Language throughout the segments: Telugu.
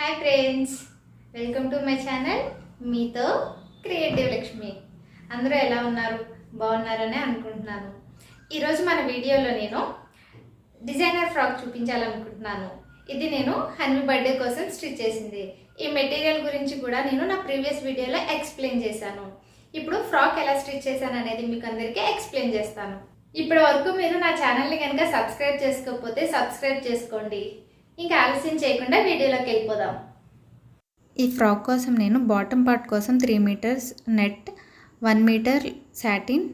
Hi friends welcome to my channel మీతో క్రియేటివ్ లక్ష్మి అందరూ ఎలా ఉన్నారు? బాగున్నారని అనుకుంటున్నాను. ఈరోజు మన వీడియోలో నేను డిజైనర్ ఫ్రాక్ చూపించాలనుకుంటున్నాను. ఇది నేను హన్వి బర్త్డే కోసం స్టిచ్ చేసింది. ఈ మెటీరియల్ గురించి కూడా నేను నా ప్రీవియస్ వీడియోలో ఎక్స్ప్లెయిన్ చేశాను. ఇప్పుడు ఫ్రాక్ ఎలా స్టిచ్ చేశాను అనేది మీకు అందరికీ ఎక్స్ప్లెయిన్ చేస్తాను. ఇప్పటి వరకు మీరు నా ఛానల్ని కనుక సబ్స్క్రైబ్ చేసుకోకపోతే సబ్స్క్రైబ్ చేసుకోండి. ఇంకా ఆలస్యం చేయకుండా వీడియోలోకి వెళ్ళిపోదాం. ఈ ఫ్రాక్ కోసం నేను బాటమ్ పార్ట్ కోసం three metres net one metre satin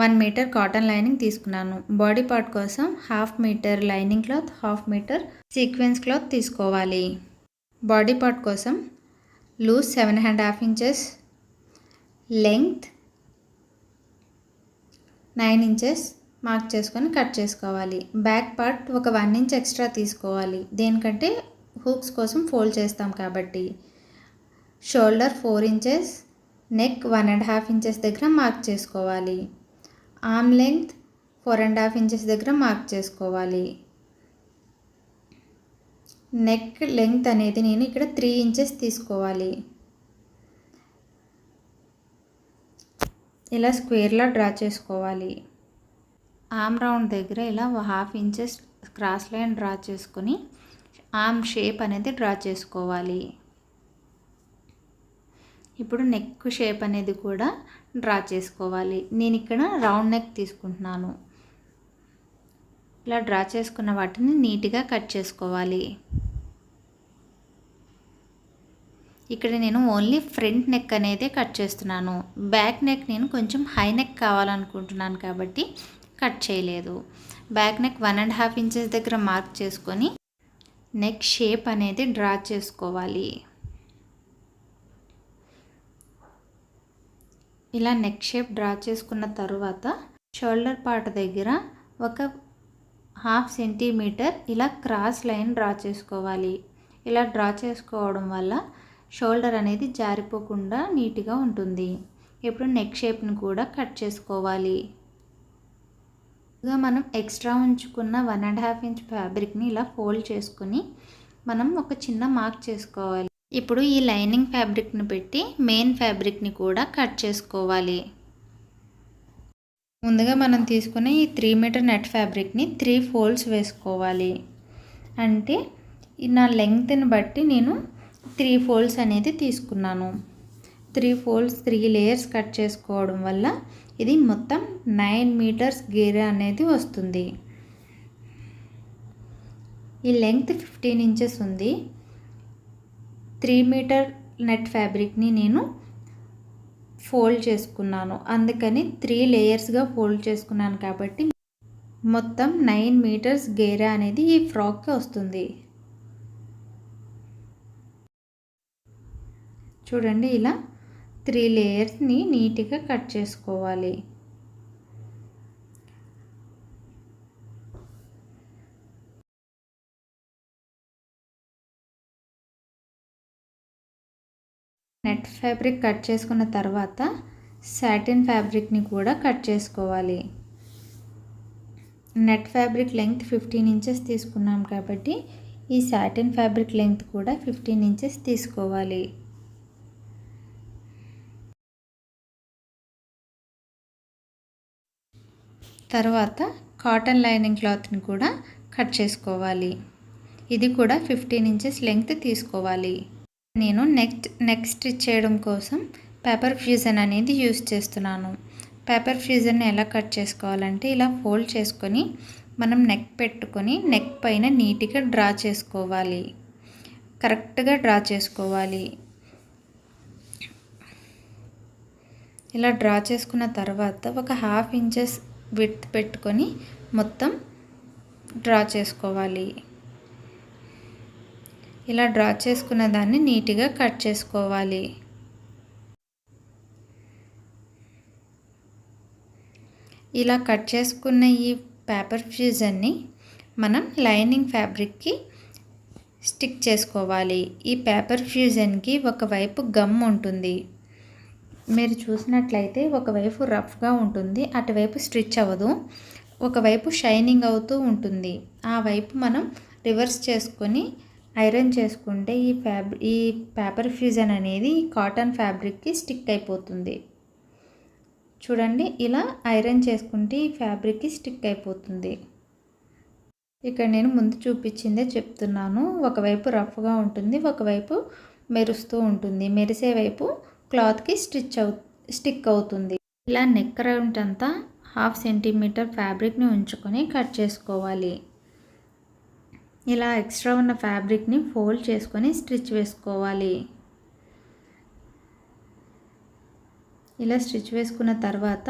one metre cotton lining తీసుకున్నాను. బాడీ పార్ట్ కోసం half metre lining cloth half metre sequence cloth తీసుకోవాలి. బాడీ పార్ట్ కోసం loose seven and half inches length nine inches mark చేసుకొని కట్ చేసుకోవాలి. బ్యాక్ పార్ట్ ఒక వన్ ఇంచ్ ఎక్స్ట్రా తీసుకోవాలి. దేనికంటే హూక్స్ కోసం ఫోల్డ్ చేస్తాం కాబట్టి. Shoulder four inches neck one and half inches దగ్గర మార్క్ చేసుకోవాలి. Arm length four and half inches దగ్గర మార్క్ చేసుకోవాలి. నెక్ లెంగ్త్ అనేది నేను ఇక్కడ త్రీ ఇంచెస్ తీసుకోవాలి. ఇలా స్క్వేర్లా డ్రా చేసుకోవాలి. ఆమ్ రౌండ్ దగ్గర ఇలా half inches cross line draw చేసుకొని ఆమ్ షేప్ అనేది డ్రా చేసుకోవాలి. ఇప్పుడు నెక్ షేప్ అనేది కూడా డ్రా చేసుకోవాలి. నేను ఇక్కడ రౌండ్ నెక్ తీసుకుంటున్నాను. ఇలా డ్రా చేసుకున్న వాటిని నీట్గా కట్ చేసుకోవాలి. ఇక్కడ నేను ఓన్లీ ఫ్రంట్ నెక్ అనేది కట్ చేస్తున్నాను. బ్యాక్ నెక్ నేను కొంచెం హై నెక్ కావాలనుకుంటున్నాను కాబట్టి కట్ చేయలేదు. Back neck one and half inches దగ్గర మార్క్ చేసుకొని నెక్ షేప్ అనేది డ్రా చేసుకోవాలి. ఇలా నెక్ షేప్ డ్రా చేసుకున్న తర్వాత షోల్డర్ పార్ట్ దగ్గర ఒక హాఫ్ సెంటీమీటర్ ఇలా క్రాస్ లైన్ డ్రా చేసుకోవాలి. ఇలా డ్రా చేసుకోవడం వల్ల షోల్డర్ అనేది జారిపోకుండా నీట్గా ఉంటుంది. ఇప్పుడు నెక్ షేప్ని కూడా కట్ చేసుకోవాలి. ఇక మనం ఎక్స్ట్రా ఉంచుకున్న వన్ అండ్ హాఫ్ ఇంచ్ ఫ్యాబ్రిక్ని ఇలా ఫోల్డ్ చేసుకుని మనం ఒక చిన్న మార్క్ చేసుకోవాలి. ఇప్పుడు ఈ లైనింగ్ ఫ్యాబ్రిక్ని పెట్టి మెయిన్ ఫ్యాబ్రిక్ని కూడా కట్ చేసుకోవాలి. ముందుగా మనం తీసుకునే ఈ త్రీ మీటర్ నెట్ ఫ్యాబ్రిక్ని త్రీ ఫోల్డ్స్ వేసుకోవాలి. అంటే నా లెంగ్త్ని బట్టి నేను త్రీ ఫోల్డ్స్ అనేది తీసుకున్నాను. Three folds three layers cut చేసుకోవడం వల్ల ఇది మొత్తం నైన్ మీటర్స్ గేర అనేది వస్తుంది. ఈ లెంగ్త్ ఫిఫ్టీన్ ఇంచెస్ ఉంది. త్రీ మీటర్ నెట్ ఫ్యాబ్రిక్ని నేను ఫోల్డ్ చేసుకున్నాను. అందుకని త్రీ లేయర్స్గా ఫోల్డ్ చేసుకున్నాను కాబట్టి మొత్తం నైన్ మీటర్స్ గేరా అనేది ఈ ఫ్రాక్కి వస్తుంది. చూడండి ఇలా త్రీ లేయర్స్ని నీట్గా కట్ చేసుకోవాలి. నెట్ ఫ్యాబ్రిక్ కట్ చేసుకున్న తర్వాత సాటిన్ ఫ్యాబ్రిక్ని కూడా కట్ చేసుకోవాలి. Net fabric length fifteen inches తీసుకున్నాం కాబట్టి ఈ సాటిన్ ఫ్యాబ్రిక్ లెంగ్త్ కూడా ఫిఫ్టీన్ ఇంచెస్ తీసుకోవాలి. తర్వాత కాటన్ లైనింగ్ క్లాత్ని కూడా కట్ చేసుకోవాలి. ఇది కూడా ఫిఫ్టీన్ ఇంచెస్ లెంగ్త్ తీసుకోవాలి. నేను నెక్స్ట్ నెక్స్ట్ స్టిచ్ చేయడం కోసం పేపర్ ఫ్యూజన్ అనేది యూస్ చేస్తున్నాను. పేపర్ ఫ్యూజన్ని ఎలా కట్ చేసుకోవాలంటే ఇలా ఫోల్డ్ చేసుకొని మనం నెక్ పెట్టుకొని నెక్ పైన నీట్గా డ్రా చేసుకోవాలి. కరెక్ట్గా డ్రా చేసుకోవాలి. ఇలా డ్రా చేసుకున్న తర్వాత ఒక హాఫ్ ఇంచెస్ విత్ పెట్టుకొని మొత్తం డ్రా చేసుకోవాలి. ఇలా డ్రా చేసుకున్న దాన్ని నీట్గా కట్ చేసుకోవాలి. ఇలా కట్ చేసుకున్న ఈ పేపర్ ఫ్యూజన్ని మనం లైనింగ్ ఫ్యాబ్రిక్కి స్టిక్ చేసుకోవాలి. ఈ పేపర్ ఫ్యూజన్కి ఒకవైపు గమ్ ఉంటుంది. మీరు చూసినట్లయితే ఒకవైపు రఫ్గా ఉంటుంది అటువైపు స్టిచ్ అవ్వదు ఒకవైపు షైనింగ్ అవుతూ ఉంటుంది. ఆ వైపు మనం రివర్స్ చేసుకొని ఐరన్ చేసుకుంటే ఈ ఫ్యాబ్రి ఈ పేపర్ ఫ్యూజన్ అనేది కాటన్ ఫ్యాబ్రిక్కి స్టిక్ అయిపోతుంది. చూడండి ఇలా ఐరన్ చేసుకుంటే ఈ ఫ్యాబ్రిక్కి స్టిక్ అయిపోతుంది. ఇక్కడ నేను ముందు చూపించిందే చెప్తున్నాను. ఒకవైపు రఫ్గా ఉంటుంది ఒకవైపు మెరుస్తూ ఉంటుంది. మెరిసే వైపు క్లాత్కి స్టిచ్ అవు స్టిక్ అవుతుంది. ఇలా నెక్ రౌండ్ అంతా హాఫ్ సెంటీమీటర్ ఫ్యాబ్రిక్ని ఉంచుకొని కట్ చేసుకోవాలి. ఇలా ఎక్స్ట్రా ఉన్న ఫ్యాబ్రిక్ని ఫోల్డ్ చేసుకొని స్టిచ్ వేసుకోవాలి. ఇలా స్టిచ్ వేసుకున్న తర్వాత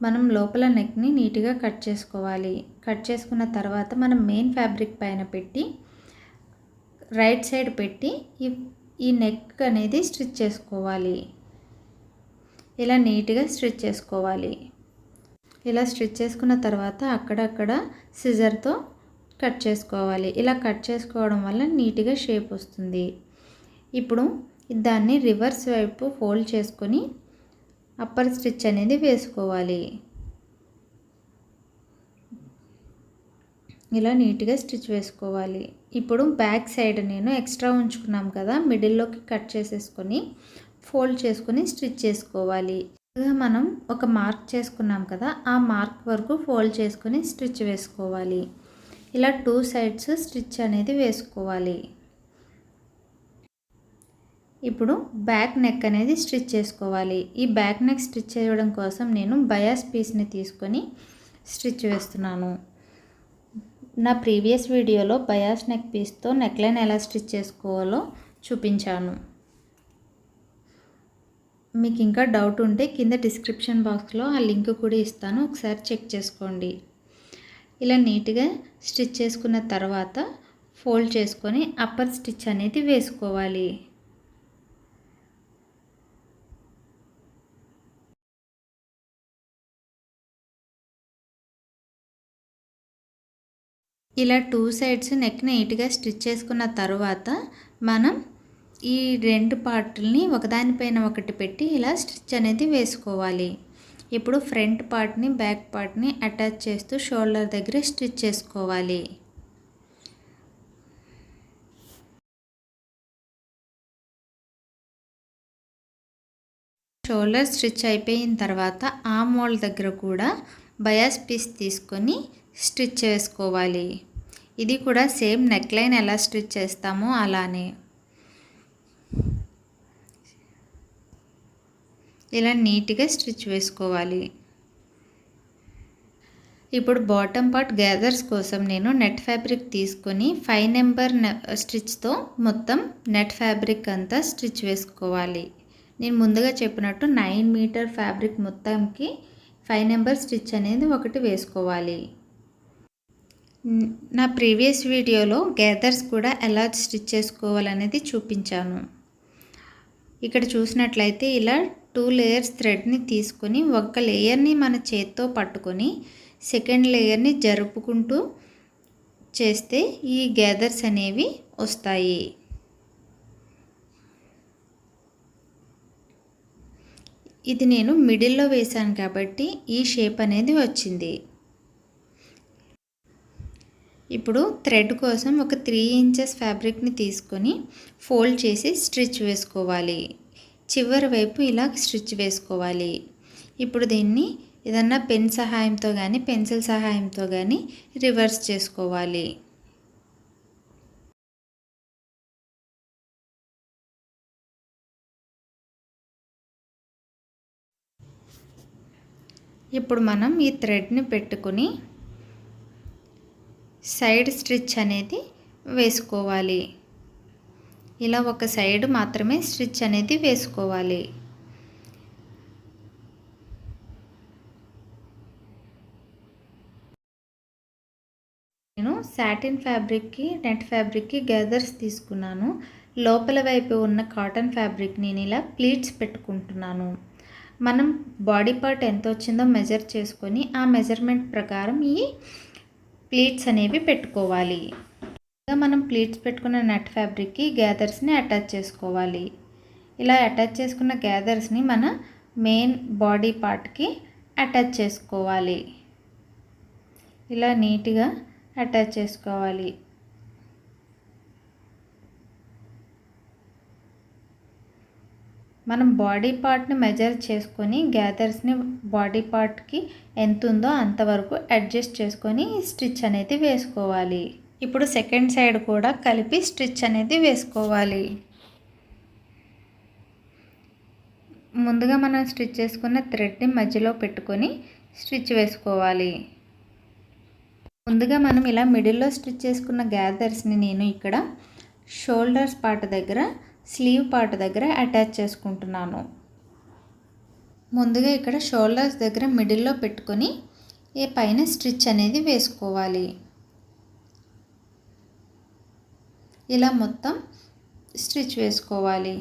మనం లోపల నెక్ని నీట్గా కట్ చేసుకోవాలి. కట్ చేసుకున్న తర్వాత మనం మెయిన్ ఫ్యాబ్రిక్ పైన పెట్టి రైట్ సైడ్ పెట్టి ఈ ఈ నెక్ అనేది స్టిచ్ చేసుకోవాలి. ఇలా నీట్గా స్టిచ్ చేసుకోవాలి. ఇలా స్టిచ్ చేసుకున్న తర్వాత అక్కడక్కడ సిజర్తో కట్ చేసుకోవాలి. ఇలా కట్ చేసుకోవడం వల్ల నీట్గా షేప్ వస్తుంది. ఇప్పుడు దాన్ని రివర్స్ వైపు ఫోల్డ్ చేసుకొని అప్పర్ స్టిచ్ అనేది వేసుకోవాలి. ఇలా నీట్గా స్టిచ్ వేసుకోవాలి. ఇప్పుడు బ్యాక్ సైడ్ నేను ఎక్స్ట్రా ఉంచుకున్నాం కదా మిడిల్లోకి కట్ చేసేసుకొని ఫోల్డ్ చేసుకొని స్టిచ్ చేసుకోవాలి. మనం ఒక మార్క్ చేసుకున్నాం కదా ఆ మార్క్ వరకు ఫోల్డ్ చేసుకొని స్టిచ్ వేసుకోవాలి. ఇలా టూ సైడ్స్ స్టిచ్ అనేది వేసుకోవాలి. ఇప్పుడు బ్యాక్ నెక్ అనేది స్టిచ్ చేసుకోవాలి. ఈ బ్యాక్ నెక్ స్టిచ్ చేయడం కోసం నేను బయాస్ పీస్ని తీసుకొని స్టిచ్ వేస్తున్నాను. నా ప్రీవియస్ వీడియోలో బయాస్ నెక్ పీస్తో నెక్లైన్ ఎలా స్టిచ్ చేసుకోవాలో చూపించాను. మీకు ఇంకా డౌట్ ఉంటే కింద డిస్క్రిప్షన్ బాక్స్లో ఆ లింక్ కూడా ఇస్తాను. ఒకసారి చెక్ చేసుకోండి. ఇలా నీట్గా స్టిచ్ చేసుకున్న తర్వాత ఫోల్డ్ చేసుకొని అప్పర్ స్టిచ్ అనేది వేసుకోవాలి. ఇలా టూ సైడ్స్ నెక్ నీట్గా స్టిచ్ చేసుకున్న తర్వాత మనం ఈ రెండు పార్ట్ని ఒకదానిపైన ఒకటి పెట్టి ఇలా స్టిచ్ అనేది వేసుకోవాలి. ఇప్పుడు ఫ్రంట్ పార్ట్ని బ్యాక్ పార్ట్ని అటాచ్ చేస్తూ షోల్డర్ దగ్గర స్టిచ్ చేసుకోవాలి. షోల్డర్ స్టిచ్ అయిపోయిన తర్వాత ఆ మోల్ దగ్గర కూడా బయాస్ పీస్ తీసుకొని స్టిచ్ చేసుకోవాలి. ఇది కూడా సేమ్ నెక్లైన్ ఎలా స్టిచ్ చేస్తామో అలానే. ఇలా నీట్గా స్టిచ్ వేసుకోవాలి. ఇప్పుడు బాటమ్ పార్ట్ గ్యాదర్స్ కోసం నేను నెట్ ఫ్యాబ్రిక్ తీసుకొని ఫైవ్ నెంబర్ స్టిచ్తో మొత్తం నెట్ ఫ్యాబ్రిక్ అంతా స్టిచ్ వేసుకోవాలి. నేను ముందుగా చెప్పినట్టు నైన్ మీటర్ ఫ్యాబ్రిక్ మొత్తంకి ఫైవ్ నెంబర్ స్టిచ్ అనేది ఒకటి వేసుకోవాలి. నా ప్రీవియస్ వీడియోలో గ్యాదర్స్ కూడా ఎలా స్టిచ్ చేసుకోవాలనేది చూపించాను. ఇక్కడ చూసినట్లయితే ఇలా టూ లేయర్స్ థ్రెడ్ని తీసుకొని ఒక లేయర్ని మన చేత్తో పట్టుకొని సెకండ్ లేయర్ని జరుపుకుంటూ చేస్తే ఈ గ్యాదర్స్ అనేవి వస్తాయి. ఇది నేను మిడిల్లో వేశాను కాబట్టి ఈ షేప్ అనేది వచ్చింది. ఇప్పుడు థ్రెడ్ కోసం ఒక త్రీ ఇంచెస్ ఫ్యాబ్రిక్ని తీసుకొని ఫోల్డ్ చేసి స్టిచ్ వేసుకోవాలి. చివరి వైపు ఇలా స్టిచ్ వేసుకోవాలి. ఇప్పుడు దీన్ని ఏదన్నా పెన్ సహాయంతో కానీ పెన్సిల్ సహాయంతో కానీ రివర్స్ చేసుకోవాలి. ఇప్పుడు మనం ఈ థ్రెడ్ని పెట్టుకుని సైడ్ స్టిచ్ అనేది వేసుకోవాలి. ఇలా ఒక సైడ్ మాత్రమే స్టిచ్ అనేది వేసుకోవాలి. నేను సాటిన్ ఫ్యాబ్రిక్కి నెట్ ఫ్యాబ్రిక్కి గెదర్స్ తీసుకున్నాను. లోపల వైపు ఉన్న కాటన్ ఫ్యాబ్రిక్ నేను ఇలా ప్లీట్స్ పెట్టుకుంటున్నాను. మనం బాడీ పార్ట్ ఎంత వచ్చిందో మెజర్ చేసుకొని ఆ మెజర్మెంట్ ప్రకారం ఈ ప్లీట్స్ అనేవి పెట్టుకోవాలి. ఇంకా మనం ప్లీట్స్ పెట్టుకున్న నెట్ ఫ్యాబ్రిక్కి గ్యాదర్స్ని అటాచ్ చేసుకోవాలి. ఇలా అటాచ్ చేసుకున్న గ్యాదర్స్ని మన మెయిన్ బాడీ పార్ట్కి అటాచ్ చేసుకోవాలి. ఇలా నీట్గా అటాచ్ చేసుకోవాలి. మనం బాడీ పార్ట్ని మెజర్ చేసుకొని గ్యాదర్స్ని బాడీ పార్ట్కి ఎంత ఉందో అంతవరకు అడ్జస్ట్ చేసుకొని స్టిచ్ అనేది వేసుకోవాలి. ఇప్పుడు సెకండ్ సైడ్ కూడా కలిపి స్టిచ్ అనేది వేసుకోవాలి. ముందుగా మనం స్టిచ్ చేసుకున్న థ్రెడ్ని మధ్యలో పెట్టుకొని స్టిచ్ వేసుకోవాలి. ముందుగా మనం ఇలా మిడిల్లో స్టిచ్ చేసుకున్న గ్యాదర్స్ని నేను ఇక్కడ షోల్డర్స్ పార్ట్ దగ్గర స్లీవ్ పార్ట్ దగ్గర అటాచ్ చేసుకుంటున్నాను. ముందుగా ఇక్కడ షోల్డర్స్ దగ్గర మిడిల్లో పెట్టుకొని ఈ పైన స్టిచ్ అనేది వేసుకోవాలి. ఇలా మొత్తం స్టిచ్ వేసుకోవాలి.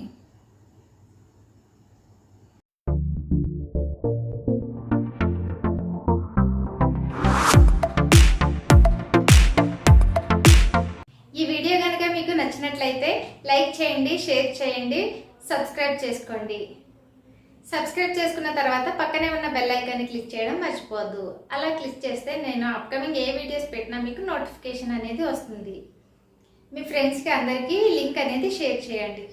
నచ్చినట్లయితే లైక్ చేయండి షేర్ చేయండి సబ్స్క్రైబ్ చేసుకోండి. సబ్స్క్రైబ్ చేసుకున్న తర్వాత పక్కనే ఉన్న బెల్ ఐకాన్ని క్లిక్ చేయడం మర్చిపోవద్దు. అలా క్లిక్ చేస్తే నేను అప్కమింగ్ ఏ వీడియోస్ పెట్టినా మీకు నోటిఫికేషన్ అనేది వస్తుంది. మీ ఫ్రెండ్స్కి అందరికీ లింక్ అనేది షేర్ చేయండి.